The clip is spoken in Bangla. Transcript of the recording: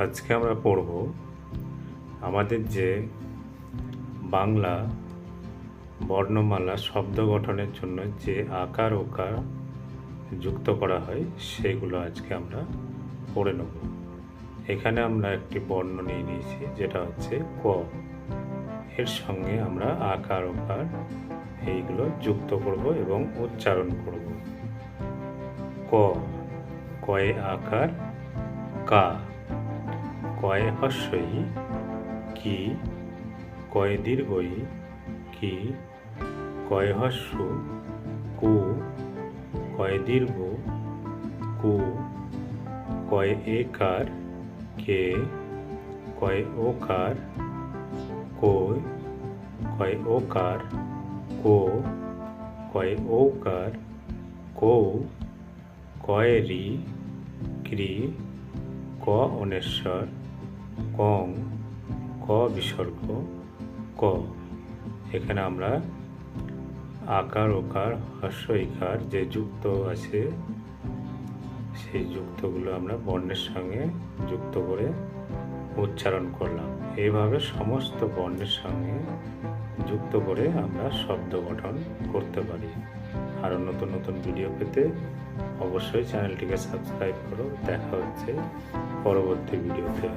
আজকে আমরা পড়ব আমাদের যে বাংলা বর্ণমালা শব্দ গঠনের জন্য যে আকার ওকার যুক্ত করা হয় সেগুলো আজকে আমরা পড়ে নেব। এখানে আমরা একটি বর্ণ নিয়ে নিয়েছি, যেটা হচ্ছে ক। এর সঙ্গে আমরা আকার ওকার এইগুলো যুক্ত করব এবং উচ্চারণ করব। ক। কয়ে আকার, কা। কয়ে হস্যই কি, কয়ে দীর্ঘই কি, কয়ে হস্য কু, কয়ে দীর্ঘ কু, কয়ে একার কে, কয়ে ওকার কই, কয়ে ওকার কো, কয়ে ওকার কৌ কয়ে রি ক্রি ক অনেশ্বর কং, ক বিসর্গ, ক। এখানে আমরা আকার, ওকার হস্য ইকার যে যুক্ত আছে, সেই যুক্তগুলো আমরা বর্ণের সঙ্গে যুক্ত করে উচ্চারণ করলাম। এইভাবে সমস্ত বর্ণের সঙ্গে যুক্ত করে আমরা শব্দ গঠন করতে পারি। আরও নতুন নতুন ভিডিও পেতে অবশ্যই চ্যানেলটিকে সাবস্ক্রাইব করো। দেখা হচ্ছে পরবর্তী ভিডিওতে।